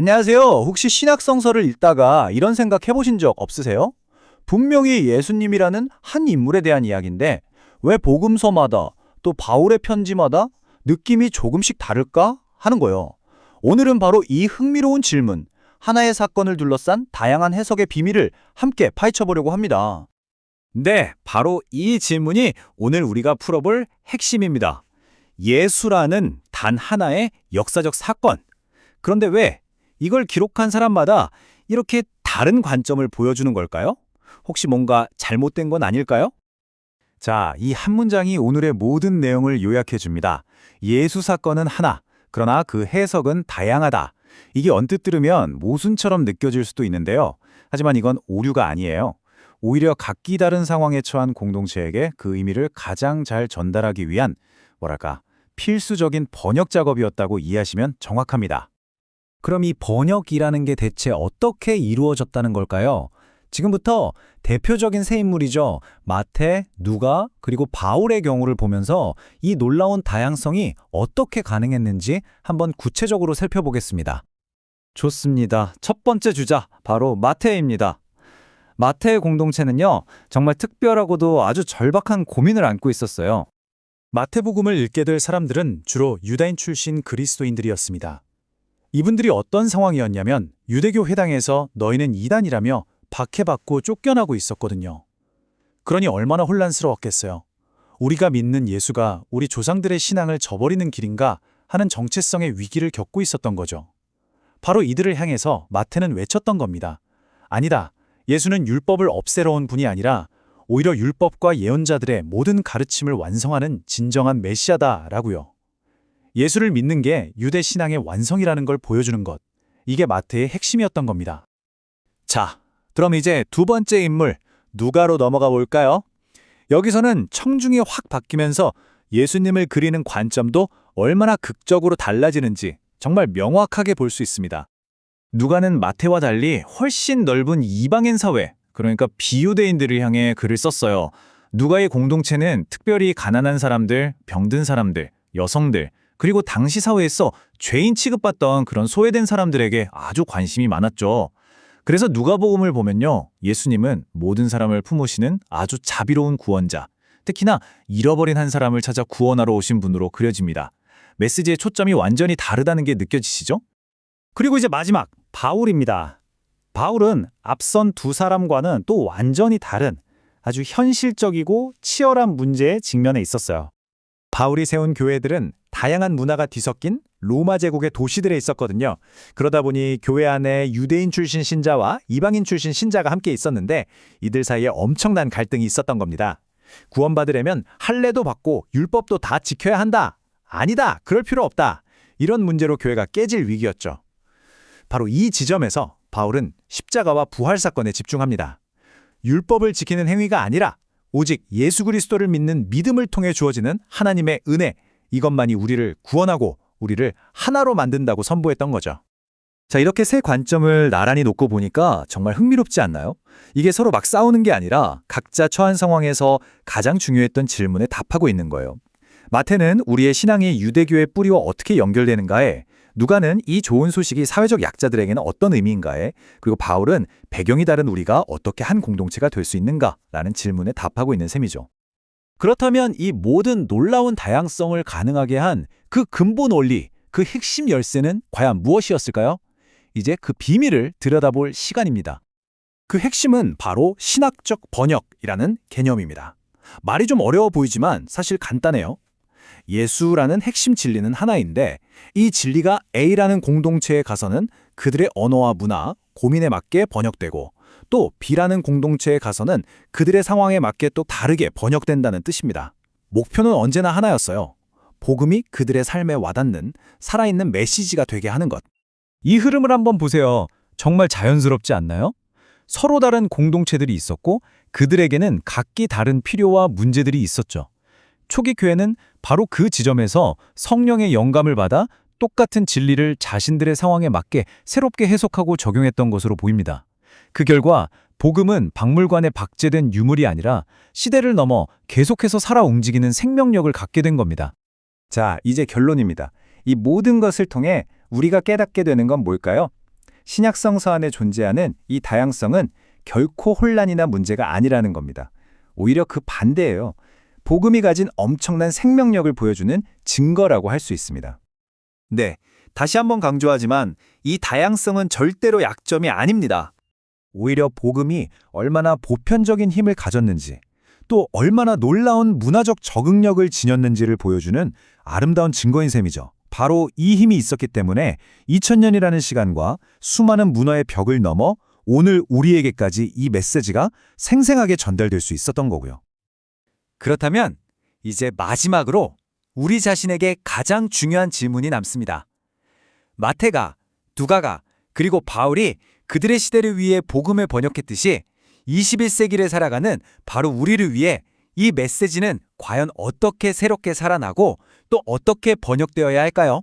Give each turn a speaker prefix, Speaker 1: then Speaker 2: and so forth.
Speaker 1: 안녕하세요. 혹시 신학성서를 읽다가 이런 생각 해보신 적 없으세요? 분명히 예수님이라는 한 인물에 대한 이야기인데 왜 복음서마다 또 바울의 편지마다 느낌이 조금씩 다를까 하는 거예요. 오늘은 바로 이 흥미로운 질문, 하나의 사건을 둘러싼 다양한 해석의 비밀을 함께 파헤쳐 보려고 합니다.
Speaker 2: 네, 바로 이 질문이 오늘 우리가 풀어볼 핵심입니다. 예수라는 단 하나의 역사적 사건. 그런데 왜 이걸 기록한 사람마다 이렇게 다른 관점을 보여주는 걸까요? 혹시 뭔가 잘못된 건 아닐까요? 자, 이 한 문장이 오늘의 모든 내용을 요약해 줍니다. 예수 사건은 하나, 그러나 그 해석은 다양하다. 이게 언뜻 들으면 모순처럼 느껴질 수도 있는데요. 하지만 이건 오류가 아니에요. 오히려 각기 다른 상황에 처한 공동체에게 그 의미를 가장 잘 전달하기 위한 뭐랄까 필수적인 번역 작업이었다고 이해하시면 정확합니다. 그럼 이 번역이라는 게 대체 어떻게 이루어졌다는 걸까요? 지금부터 대표적인 세 인물이죠. 마태, 누가, 그리고 바울의 경우를 보면서 이 놀라운 다양성이 어떻게 가능했는지 한번 구체적으로 살펴보겠습니다. 좋습니다. 첫 번째 주자, 바로 마태입니다. 마태의 공동체는요, 정말 특별하고도 아주 절박한 고민을 안고 있었어요.
Speaker 3: 마태복음을 읽게 될 사람들은 주로 유다인 출신 그리스도인들이었습니다. 이분들이 어떤 상황이었냐면 유대교 회당에서 너희는 이단이라며 박해받고 쫓겨나고 있었거든요. 그러니 얼마나 혼란스러웠겠어요. 우리가 믿는 예수가 우리 조상들의 신앙을 저버리는 길인가 하는 정체성의 위기를 겪고 있었던 거죠. 바로 이들을 향해서 마태는 외쳤던 겁니다. 아니다. 예수는 율법을 없애러 온 분이 아니라 오히려 율법과 예언자들의 모든 가르침을 완성하는 진정한 메시아다라고요. 예수를 믿는 게 유대 신앙의 완성이라는 걸 보여주는 것. 이게 마태의 핵심이었던 겁니다.
Speaker 2: 자, 그럼 이제 두 번째 인물, 누가로 넘어가 볼까요? 여기서는 청중이 확 바뀌면서 예수님을 그리는 관점도 얼마나 극적으로 달라지는지 정말 명확하게 볼 수 있습니다. 누가는 마태와 달리 훨씬 넓은 이방인 사회, 그러니까 비유대인들을 향해 글을 썼어요. 누가의 공동체는 특별히 가난한 사람들, 병든 사람들, 여성들, 그리고 당시 사회에서 죄인 취급받던 그런 소외된 사람들에게 아주 관심이 많았죠. 그래서 누가복음을 보면요. 예수님은 모든 사람을 품으시는 아주 자비로운 구원자, 특히나 잃어버린 한 사람을 찾아 구원하러 오신 분으로 그려집니다. 메시지의 초점이 완전히 다르다는 게 느껴지시죠?
Speaker 3: 그리고 이제 마지막 바울입니다. 바울은 앞선 두 사람과는 또 완전히 다른 아주 현실적이고 치열한 문제에 직면해 있었어요.
Speaker 2: 바울이 세운 교회들은 다양한 문화가 뒤섞인 로마 제국의 도시들에 있었거든요. 그러다 보니 교회 안에 유대인 출신 신자와 이방인 출신 신자가 함께 있었는데 이들 사이에 엄청난 갈등이 있었던 겁니다. 구원받으려면 할례도 받고 율법도 다 지켜야 한다. 아니다. 그럴 필요 없다. 이런 문제로 교회가 깨질 위기였죠. 바로 이 지점에서 바울은 십자가와 부활 사건에 집중합니다. 율법을 지키는 행위가 아니라 오직 예수 그리스도를 믿는 믿음을 통해 주어지는 하나님의 은혜, 이것만이 우리를 구원하고 우리를 하나로 만든다고 선보였던 거죠. 자, 이렇게 세 관점을 나란히 놓고 보니까 정말 흥미롭지 않나요? 이게 서로 막 싸우는 게 아니라 각자 처한 상황에서 가장 중요했던 질문에 답하고 있는 거예요. 마태는 우리의 신앙이 유대교의 뿌리와 어떻게 연결되는가에, 누가는 이 좋은 소식이 사회적 약자들에게는 어떤 의미인가에, 그리고 바울은 배경이 다른 우리가 어떻게 한 공동체가 될 수 있는가라는 질문에 답하고 있는 셈이죠. 그렇다면 이 모든 놀라운 다양성을 가능하게 한 그 근본 원리, 그 핵심 열쇠는 과연 무엇이었을까요? 이제 그 비밀을 들여다볼 시간입니다. 그 핵심은 바로 신학적 번역이라는 개념입니다. 말이 좀 어려워 보이지만 사실 간단해요. 예수라는 핵심 진리는 하나인데 이 진리가 A라는 공동체에 가서는 그들의 언어와 문화, 고민에 맞게 번역되고 또 B라는 공동체에 가서는 그들의 상황에 맞게 또 다르게 번역된다는 뜻입니다. 목표는 언제나 하나였어요. 복음이 그들의 삶에 와닿는 살아있는 메시지가 되게 하는 것. 이 흐름을 한번 보세요. 정말 자연스럽지 않나요? 서로 다른 공동체들이 있었고 그들에게는 각기 다른 필요와 문제들이 있었죠. 초기 교회는 바로 그 지점에서 성령의 영감을 받아 똑같은 진리를 자신들의 상황에 맞게 새롭게 해석하고 적용했던 것으로 보입니다. 그 결과 복음은 박물관에 박제된 유물이 아니라 시대를 넘어 계속해서 살아 움직이는 생명력을 갖게 된 겁니다. 자, 이제 결론입니다. 이 모든 것을 통해 우리가 깨닫게 되는 건 뭘까요? 신약성서 안에 존재하는 이 다양성은 결코 혼란이나 문제가 아니라는 겁니다. 오히려 그 반대예요. 복음이 가진 엄청난 생명력을 보여주는 증거라고 할 수 있습니다.
Speaker 1: 네, 다시 한번 강조하지만 이 다양성은 절대로 약점이 아닙니다.
Speaker 2: 오히려 복음이 얼마나 보편적인 힘을 가졌는지, 또 얼마나 놀라운 문화적 적응력을 지녔는지를 보여주는 아름다운 증거인 셈이죠. 바로 이 힘이 있었기 때문에 2000년이라는 시간과 수많은 문화의 벽을 넘어 오늘 우리에게까지 이 메시지가 생생하게 전달될 수 있었던 거고요.
Speaker 4: 그렇다면 이제 마지막으로 우리 자신에게 가장 중요한 질문이 남습니다. 마태가, 두가가, 그리고 바울이 그들의 시대를 위해 복음을 번역했듯이 21세기를 살아가는 바로 우리를 위해 이 메시지는 과연 어떻게 새롭게 살아나고 또 어떻게 번역되어야 할까요?